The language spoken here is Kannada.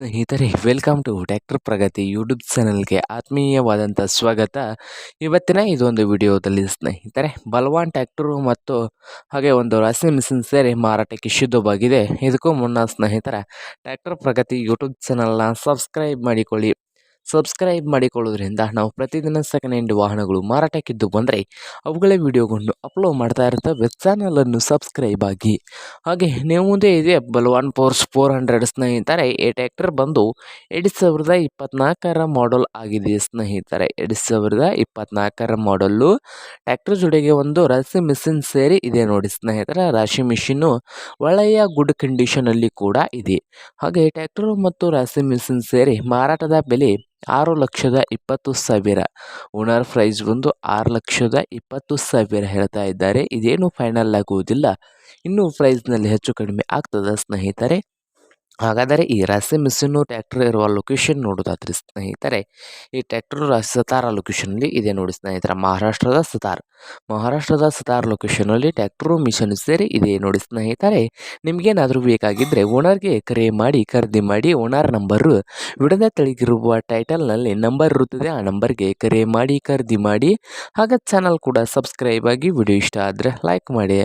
ಸ್ನೇಹಿತರೆ, welcome to tractor Pragati YouTube ಚಾನಲ್ಗೆ ಆತ್ಮೀಯವಾದಂಥ ಸ್ವಾಗತ. ಇವತ್ತಿನ ಇದೊಂದು ವಿಡಿಯೋದಲ್ಲಿ ಸ್ನೇಹಿತರೆ, ಬಲವಾನ್ ಟ್ಯಾಕ್ಟರು ಮತ್ತು ಹಾಗೆ ಒಂದು ರಾಸಿ ಮಿಷಿನ್ ಸೇರಿ ಮಾರಾಟಕ್ಕೆ ಶುದ್ಧವಾಗಿದೆ ಇದಕ್ಕೂ ಮುನ್ನ ಸ್ನೇಹಿತರ ಟ್ಯಾಕ್ಟರ್ ಪ್ರಗತಿ ಯೂಟ್ಯೂಬ್ ಚಾನಲ್ನ ಸಬ್ಸ್ಕ್ರೈಬ್ ಮಾಡಿಕೊಳ್ಳಿ. ಸಬ್ಸ್ಕ್ರೈಬ್ ಮಾಡಿಕೊಳ್ಳೋದ್ರಿಂದ ನಾವು ಪ್ರತಿದಿನ ಸೆಕೆಂಡ್ ವಾಹನಗಳು ಮಾರಾಟಕ್ಕಿದ್ದು ಬಂದರೆ ಅವುಗಳೇ ವಿಡಿಯೋಗಳನ್ನು ಅಪ್ಲೋಡ್ ಮಾಡ್ತಾ ಇರ್ತವೆ ಚಾನಲನ್ನು ಸಬ್ಸ್ಕ್ರೈಬ್ ಆಗಿ. ಹಾಗೆ ನೀವು ಮುಂದೆ ಇದೆ ಒನ್ ಫೋರ್ಸ್ ಫೋರ್ ಹಂಡ್ರೆಡ್ ಸ್ನೇಹಿತರೆ, ಈ ಟ್ಯಾಕ್ಟರ್ ಬಂದು ಎರಡು ಸಾವಿರದ ಇಪ್ಪತ್ನಾಲ್ಕರ ಮಾಡಲ್ ಆಗಿದೆ ಸ್ನೇಹಿತರೆ. ಎರಡು ಸಾವಿರದ ಇಪ್ಪತ್ನಾಲ್ಕರ ಮಾಡಲ್ಲು ಟ್ಯಾಕ್ಟರ್ ಜೊತೆಗೆ ಒಂದು ರಾಶಿ ಮಿಷಿನ್ ಸೇರಿ ಇದೆ ನೋಡಿ ಸ್ನೇಹಿತರೆ. ರಾಶಿ ಮಿಷಿನ್ನು ಒಳ್ಳೆಯ ಗುಡ್ ಕಂಡೀಷನಲ್ಲಿ ಕೂಡ ಇದೆ. ಹಾಗೆ ಟ್ಯಾಕ್ಟರ್ ಮತ್ತು ರಾಶಿ ಮಿಷಿನ್ ಸೇರಿ ಮಾರಾಟದ ಬೆಲೆ ಆರು ಲಕ್ಷದ ಇಪ್ಪತ್ತು ಸಾವಿರ. ಓನರ್ ಪ್ರೈಸ್ ಬಂದು ಆರು ಲಕ್ಷದ ಇಪ್ಪತ್ತು ಸಾವಿರ ಹೇಳ್ತಾ ಇದ್ದಾರೆ. ಇದೇನು ಫೈನಲ್ ಆಗುವುದಿಲ್ಲ. ಇನ್ನೂ ಪ್ರೈಸ್ನಲ್ಲಿ ಹೆಚ್ಚು ಕಡಿಮೆ ಆಗ್ತದೆ ಸ್ನೇಹಿತರೆ. ಹಾಗಾದರೆ ಈ ರಾಸಿ ಮಿಷಿನ್ನು ಟ್ಯಾಕ್ಟರ್ ಇರುವ ಲೊಕೇಶನ್ ನೋಡೋದಾದ್ರೆ ಸ್ನೇಹಿತರೆ, ಈ ಟ್ಯಾಕ್ಟರ್ ಸತಾರ ಲೊಕೇಶನಲ್ಲಿ ಇದೆ ನೋಡಿ ಸ್ನೇಹಿತರ, ಮಹಾರಾಷ್ಟ್ರದ ಸತಾರ್. ಮಹಾರಾಷ್ಟ್ರದ ಸತಾರ್ ಲೊಕೇಶನಲ್ಲಿ ಟ್ಯಾಕ್ಟ್ರು ಮಿಷನ್ ಸೇರಿ ಇದೆ ನೋಡಿ ಸ್ನೇಹಿತರೆ. ನಿಮಗೇನಾದರೂ ಬೇಕಾಗಿದ್ದರೆ ಓನರ್ಗೆ ಕರೆ ಮಾಡಿ, ಖರೀದಿ ಮಾಡಿ, ಓನರ್ ನಂಬರು ವಿಡದ ತೆಳಗಿರುವ ಟೈಟಲ್ನಲ್ಲಿ ನಂಬರ್ ಇರುತ್ತದೆ, ಆ ನಂಬರ್ಗೆ ಕರೆ ಮಾಡಿ, ಖರೀದಿ ಮಾಡಿ, ಹಾಗೆ ಚಾನಲ್ ಕೂಡ ಸಬ್ಸ್ಕ್ರೈಬ್ ಆಗಿ ವಿಡಿಯೋ ಇಷ್ಟ ಆದರೆ ಲೈಕ್ ಮಾಡಿ.